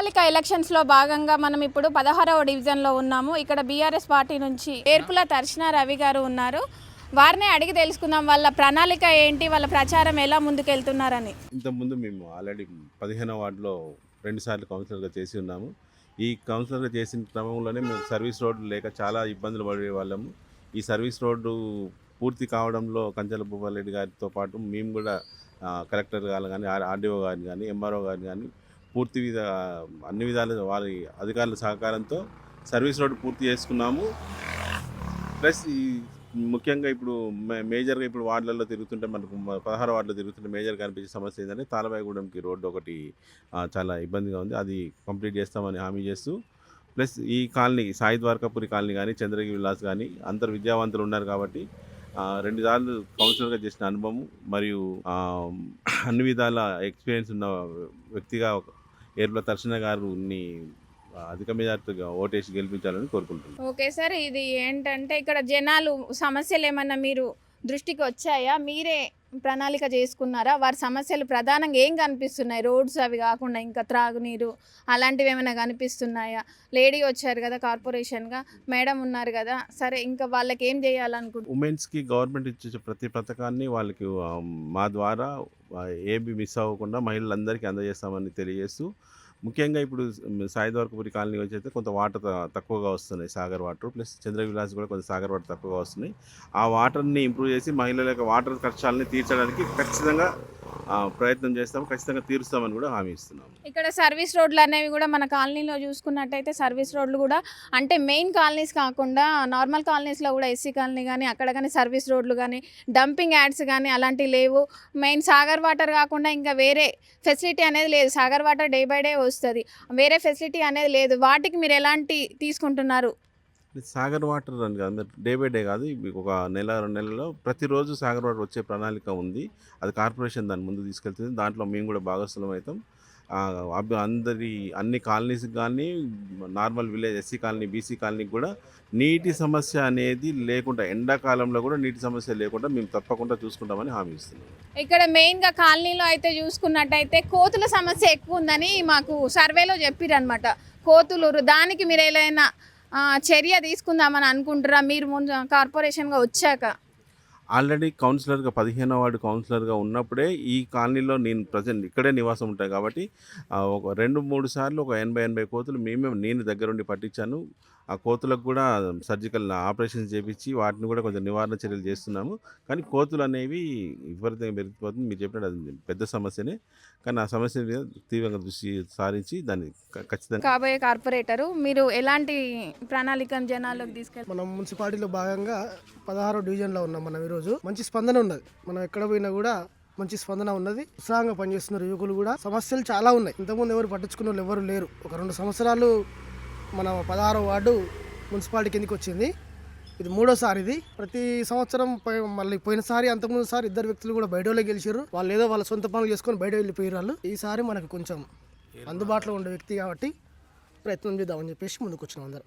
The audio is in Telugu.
పురపాలిక ఎలక్షన్స్లో భాగంగా మనం ఇప్పుడు పదహారవ డివిజన్లో ఉన్నాము. ఇక్కడ బీఆర్ఎస్ పార్టీ నుంచి ఏర్పుల తర్శన రవి గారు ఉన్నారు. వారినే అడిగి తెలుసుకుందాం వాళ్ళ ప్రణాళిక ఏంటి వాళ్ళ ప్రచారం ఎలా ముందుకెళ్తున్నారని. ఇంతకుముందు మేము ఆల్రెడీ పదిహేనవ వార్డులో రెండుసార్లు కౌన్సిలర్గా చేసి ఉన్నాము. ఈ కౌన్సిలర్గా చేసిన క్రమంలోనే మేము సర్వీస్ రోడ్డు లేక చాలా ఇబ్బందులు పడే వాళ్ళము ఈ సర్వీస్ రోడ్డు పూర్తి కావడంలో కంచెల భూపాలరెడ్డి గారితో పాటు మేము కూడా కలెక్టర్ గారు కానీ ఆర్డీఓ గారిని కానీ ఎంఆర్ఓ గారిని కానీ పూర్తి విధ అన్ని విధాలు వారి అధికారుల సహకారంతో సర్వీస్ రోడ్డు పూర్తి చేసుకున్నాము. ప్లస్ ఈ ముఖ్యంగా ఇప్పుడు మే- మేజర్గా ఇప్పుడు వార్డులలో తిరుగుతుంటే మనకు పదహారు వార్డులో తిరుగుతుంటే మేజర్గా కనిపించే సమస్య ఏంటంటే తాళబాయిగూడెంకి రోడ్డు ఒకటి చాలా ఇబ్బందిగా ఉంది. అది కంప్లీట్ చేస్తామని హామీ చేస్తూ ప్లస్ ఈ కాలనీ సాయి ద్వారకాపురి కాలనీ కానీ చంద్రగిరి విలాస్ కానీ అందరు విద్యావంతులు ఉన్నారు కాబట్టి రెండు సార్లు కౌన్సిలర్గా చేసిన అనుభవం మరియు అన్ని విధాల ఎక్స్పీరియన్స్ ఉన్న వ్యక్తిగా ఏర్పుల దర్శన గారిని అధిక మెజార్టీగా ఓటేసి గెలిపించాలని కోరుకుంటున్నాను ఓకే సార్ ఇది ఏంటంటే ఇక్కడ జనాలు సమస్యలు ఏమన్నా మీరు దృష్టికి వచ్చాయా? మీరే ప్రణాళిక చేసుకున్నారా? వారి సమస్యలు ప్రధానంగా ఏం కనిపిస్తున్నాయి? రోడ్స్ అవి కాకుండా ఇంకా త్రాగునీరు అలాంటివి ఏమైనా కనిపిస్తున్నాయా? లేడీ వచ్చారు కదా కార్పొరేషన్గా మేడం ఉన్నారు కదా సరే ఇంకా వాళ్ళకి ఏం చేయాలనుకుంటున్నారు? ఉమెన్స్కి గవర్నమెంట్ ఇచ్చే ప్రతి పథకాన్ని వాళ్ళకి మా ద్వారా ఏబీ మిస్ అవ్వకుండా మహిళలందరికీ అందజేస్తామని తెలియజేస్తూ ముఖ్యంగా ఇప్పుడు సాయి కాలనీ వచ్చైతే కొంత వాటర్ తక్కువగా వస్తున్నాయి సాగర్ వాటర్. ప్లస్ చంద్రవిలాస్ కూడా కొంత సాగర్ వాటర్ తక్కువగా వస్తున్నాయి. ఆ వాటర్ని ఇంప్రూవ్ చేసి మహిళల యొక్క వాటర్ ఖర్చాలని తీర్చడానికి ఖచ్చితంగా ప్రయత్నం చేస్తాం ఖచ్చితంగా తీరుస్తామని కూడా హామీ ఇస్తున్నాం ఇక్కడ సర్వీస్ రోడ్లు అనేవి కూడా మన కాలనీలో చూసుకున్నట్టయితే సర్వీస్ రోడ్లు కూడా అంటే మెయిన్ కాలనీస్ కాకుండా నార్మల్ కాలనీస్లో కూడా ఎస్సీ కాలనీ కానీ అక్కడ కానీ సర్వీస్ రోడ్లు కానీ డంపింగ్ యాడ్స్ కానీ అలాంటివి లేవు. మెయిన్ సాగర్ వాటర్ కాకుండా ఇంకా వేరే ఫెసిలిటీ అనేది లేదు. Sagar water day by day వస్తుంది. వేరే ఫెసిలిటీ అనేది లేదు. వాటికి మీరు ఎలాంటి తీసుకుంటున్నారు? సాగర్ వాటర్ అని కాదు డే బై డే కాదు మీకు ఒక నెల రెండు నెలల్లో ప్రతిరోజు సాగర్ వాటర్ వచ్చే ప్రణాళిక ఉంది. అది కార్పొరేషన్ దాని ముందు తీసుకెళ్తుంది. దాంట్లో మేము కూడా భాగస్వామ్యం అవుతాం. అబ్బ- అందరి అన్ని కాలనీస్కి కానీ normal village SC colony BC కాలనీకి కూడా నీటి సమస్య అనేది లేకుండా ఎండాకాలంలో కూడా నీటి సమస్య లేకుండా మేము తప్పకుండా చూసుకుంటామని హామీ ఇస్తున్నాం. ఇక్కడ మెయిన్గా కాలనీలో అయితే చూసుకున్నట్టయితే కోతుల సమస్య ఎక్కువ ఉందని మాకు సర్వేలో చెప్పిరనమాట కోతులు దానికి మీరు ఏదైనా చర్య తీసుకుందామని అనుకుంటారా? మీరు ముందు కార్పొరేషన్గా వచ్చాక. ఆల్రెడీ కౌన్సిలర్గా పదిహేనో వార్డు కౌన్సిలర్గా ఉన్నప్పుడే ఈ కాలనీలో నేను ప్రజెంట్ ఇక్కడే నివాసం ఉంటాయి కాబట్టి ఒక రెండు మూడు సార్లు ఒక ఎనభై ఎనభై కోతులు మేమే నేను దగ్గరుండి పట్టించాను. ఆ కోతులకు కూడా సర్జికల్ ఆపరేషన్స్ చేపించి వాటిని కూడా కొంచెం నివారణ చర్యలు చేస్తున్నాము. కానీ కోతులు అనేవి విపరీతంగా పెరిగిపోతుంది మీరు చెప్పినట్టు అది పెద్ద సమస్యనే. కానీ ఆ సమస్య మీద తీవ్రంగా దృష్టి సారించి దాన్ని ఖచ్చితంగా కాబోయే కార్పొరేటరు మీరు ఎలాంటి ప్రణాళికను జనాల్లోకి తీసుకెళ్తారు మనం మున్సిపాలిటీలో భాగంగా పదహారో డివిజన్లో ఉన్నాం మనం ఈరోజు. మంచి స్పందన ఉన్నది. మనం ఎక్కడ పోయినా కూడా మంచి స్పందన ఉన్నది. ఉత్సాహంగా పనిచేస్తున్నారు యువకులు కూడా. సమస్యలు చాలా ఉన్నాయి. ఇంతకుముందు ఎవరు పట్టించుకున్న వాళ్ళు ఎవరు లేరు. ఒక రెండు సంవత్సరాలు మన పదహారో వార్డు మున్సిపాలిటీ కిందకి వచ్చింది. ఇది మూడోసారి ఇది. ప్రతి సంవత్సరం మళ్ళీ పోయినసారి అంతకుముందు సారి ఇద్దరు వ్యక్తులు కూడా బయటలో గెలిచారు వాళ్ళు ఏదో వాళ్ళ సొంత పనులు చేసుకొని బయట వెళ్ళిపోయారు వాళ్ళు. ఈసారి మనకు కొంచెం అందుబాటులో ఉండే వ్యక్తి కాబట్టి ప్రయత్నం చేద్దామని చెప్పేసి ముందుకు వచ్చినాం అందరం.